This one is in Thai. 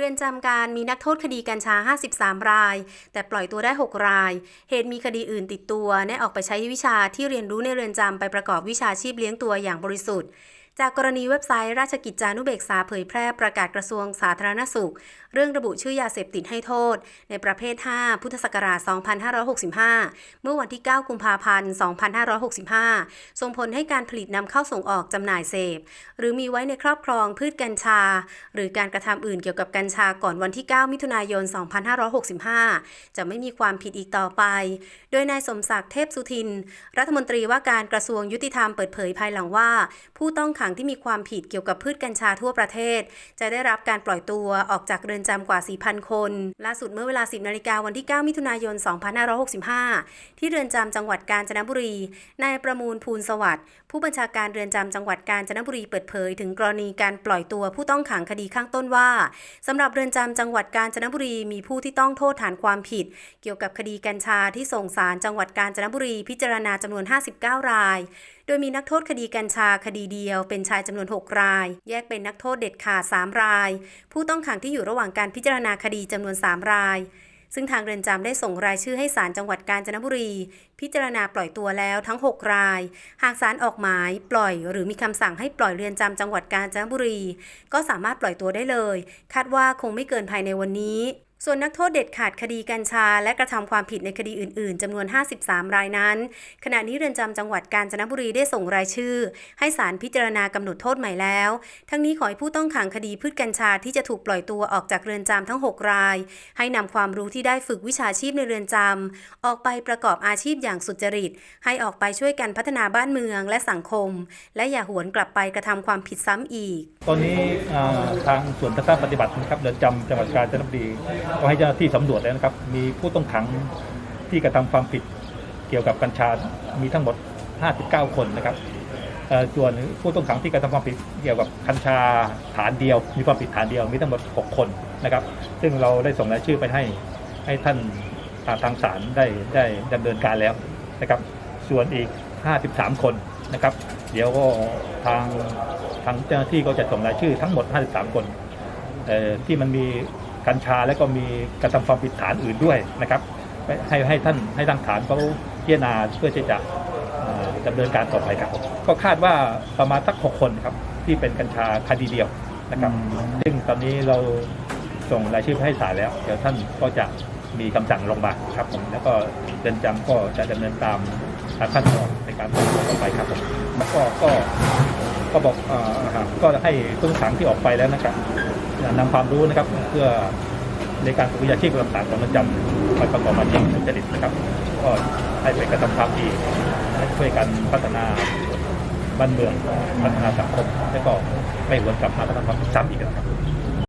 รือนจำการมีนักโทษคดีกัญชา 53 ราย แต่ปล่อยตัวได้ 6 ราย เหตุมีคดีอื่นติดตัว ได้ออกไปใช้วิชาที่เรียนรู้ในเรือนจำไปประกอบวิชาชีพเลี้ยงตัวอย่างบริสุทธิ์ จากกรณีเว็บไซต์ราชกิจจานุเบกษาเผยแพร่ประกาศกระทรวงสาธารณสุข เรื่องระบุชื่อยาเสพติดให้โทษ ในประเภท 5 พุทธศักราช 2565 เมื่อวันที่ 9 กุมภาพันธ์ 2565 ส่งผลให้การผลิตนำเข้าส่งออกจำหน่ายเสพ หรือมีไว้ในครอบครองพืชกัญชา หรือการกระทำอื่นเกี่ยวกับกัญชาก่อนวันที่ 9 มิถุนายน 2565 จะไม่มีความผิดอีกต่อไป โดยนายสมศักดิ์เทพสุทิน รัฐมนตรีว่าการกระทรวงยุติธรรมเปิดเผยภายหลังว่า ผู้ต้องขังที่มีความผิดเกี่ยวกับพืชกัญชาทั่วประเทศ จะได้รับการปล่อยตัวออกจากเรือนจำกว่า 4,000 คน ล่าสุดเมื่อเวลา 10นาฬิกาวันที่ 9 มิถุนายน 2565 ที่เรือนจำจังหวัดกาญจนบุรี นายประมูลภูลสวัสดิ์ผู้บัญชาการเรือนจำจังหวัดกาญจนบุรีเปิดเผย ถึงกรณีการปล่อยตัวผู้ต้องขังคดีข้างต้นว่าสำหรับเรือนจำจังหวัดกาญจนบุรีมีผู้ที่ต้องโทษฐานความผิด เกี่ยวกับคดีกัญชาที่ส่งสารจังหวัดกาญจนบุรีพิจารณาจำนวน 59 ราย ดยมีนักโทษคดีกัญชาคดีเดียวเป็นชายจำนวน 6 ราย แยกเป็นนักโทษเด็ดขาด 3 ราย ผู้ต้องขังที่อยู่ระหว่างการพิจารณาคดีจำนวน 3 ราย ซึ่งทางเรือนจำได้ส่งรายชื่อให้ศาลจังหวัดกาญจนบุรี พิจารณาปล่อยตัวแล้วทั้ง 6 ราย หากศาลออกหมายปล่อย หรือมีคำสั่งให้ปล่อยเรือนจำจังหวัดกาญจนบุรี ก็สามารถปล่อยตัวได้เลย คาดว่าคงไม่เกินภายในวันนี้ ส่วนนักโทษเด็ดขาดคดีกัญชา และกระทำความผิดในคดีอื่น ๆจำนวน 53 รายนั้น ขณะนี้เรือนจำจังหวัดกาญจนบุรีได้ส่งรายชื่อ ให้ศาลพิจารณากำหนดโทษใหม่แล้ว ทั้งนี้ขอให้ผู้ต้องขังคดีพืชกัญชาที่จะถูกปล่อยตัวออกจากเรือนจำทั้ง 6 ราย ให้นำความรู้ที่ได้ฝึกวิชาชีพในเรือนจำออกไปประกอบอาชีพอย่างสุจริต ให้ออกไปช่วยกันพัฒนาบ้านเมืองและสังคม และอย่าหวนกลับไปกระทำความผิดซ้ำอีก ตอนนี้ทางส่วนทักษะปฏิบัตินะครับเรือนจำจังหวัดกาญจนบุรีก็ให้เจ้าหน้าที่สำรวจแล้วนะครับ มีผู้ต้องขังที่กระทำความผิดเกี่ยวกับกัญชา มีทั้งหมด 59 คนนะครับเอ่อส่วนผู้ต้องขังที่กระทำความผิดเกี่ยวกับกัญชาฐานเดียว มีความผิดฐานเดียว มีทั้งหมด 6 คนนะครับ ซึ่งเราได้ส่งรายชื่อไปให้ให้ท่านอ่าทางศาลได้ได้ดำเนินการแล้วนะครับ ส่วนอีก 53 คนนะครับ เดี๋ยวก็ทางทางเจ้าหน้าที่ก็จะส่งรายชื่อทั้งหมด 53 คน เอ่อที่มันมี กัญชาและก็มีกระทำความผิดฐานอื่นด้วยนะครับไปให้ให้ท่านให้ทางฐานเขาพิจารณาเพื่อที่จะเอ่อดำเนินการต่อไปครับก็คาดว่าประมาณสัก6คนครับที่เป็นกัญชาคดีเดียวนะครับซึ่งตอนนี้เราส่งรายชื่อไปให้ศาลแล้ว เดี๋ยวท่านก็จะมีคำสั่งลงมาครับผมแล้วก็เรือนจำก็จะดำเนินตามขั้นตอนในการต่อไปครับผมแล้วก็ก็ ก็บอกเอ่อครับก็ให้ผู้ต้องขังที่ออกไปแล้วนะครับนำความรู้นะครับเพื่อในการฝึกวิชาชีพต่างๆของเรือนจำไปประกอบอาชีพจริตนะครับ ก็ให้ไปกระทำความดีช่วยกันพัฒนาบ้านเมืองพัฒนาสังคม และก็ไม่หวนกลับมากระทำความซ้ำอีกนะครับ